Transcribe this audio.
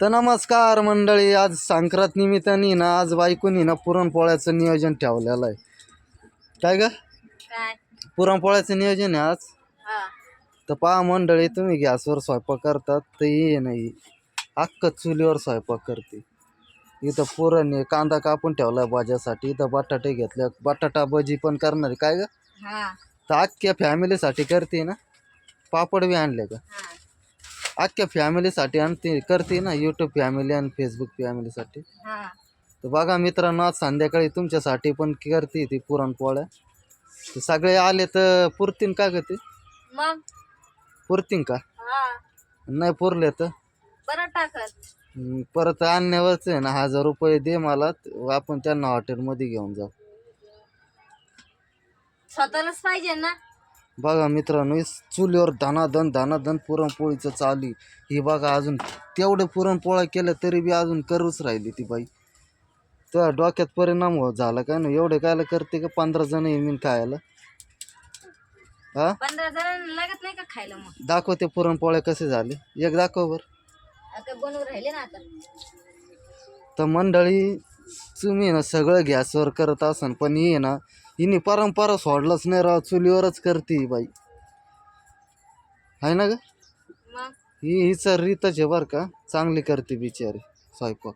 तर नमस्कार मंडळी आज संक्रांत निमित्ताने ना आज बायकोनी ना पुरणपोळ्याचं नियोजन ठेवलेलं आहे. काय ग? पुरणपोळ्याचं नियोजन आहे आज? तर पहा मंडळी तुम्ही गॅसवर स्वयंपाक करतात तर ये नाही. अख्ख चुलीवर स्वयंपाक करते. इथं पुरण आहे कांदा कापून ठेवला भाज्यासाठी इथं बटाटे घेतले बटाटा भजी पण करणार आहे. काय ग? तर अख्ख्या फॅमिलीसाठी करते ना? पापड बी आणले का? अख्ख्या फॅमिलीसाठी आणते करते ना यूट्यूब फॅमिली आणि फेसबुक फॅमिलीसाठी हा. तर बघा मित्रांनो आज संध्याकाळी तुमच्यासाठी पण करते ती पुरणपोळ्या तर सगळे आले तर पुरतीन का ग ते? मग? पुरतीन का? हा. नाही पुरले तर? हम्म, परत आणण्यावरच आहे ना हजार रुपये दे मला त- आपण त्यांना हॉटेलमध्ये घेऊन जाऊ. स्वतःलाच पाहिजे ना? बघा मित्रांनो चुलीवर धनाधन धनाधन पुरणपोळीचं चालू. ही बघा अजून तेवढं पुरणपोळ्या केलं तरी बी अजून करूच राहिली ती बाई. तर डोक्यात परिणाम हो झाला काय ना? एवढे कायला करते का पंधरा जण येईन खायला? हा? पंधरा जणांना लागत नाही का खायला मग? दाखव ते पुरणपोळ्या कसे झाले. एक दाखव बर. आता बनवून राहिले ना आता. तर मंडळी तुम्ही ना सगळं गॅसवर करत असन पण ही ना हिने परंपरा सोडलंच नाही राव चुलीवरच करते ही बाई. आहे ना ग? मग? ही हिचं रीतच आहे बरं का चांगली करते बिचारी स्वयंपाक.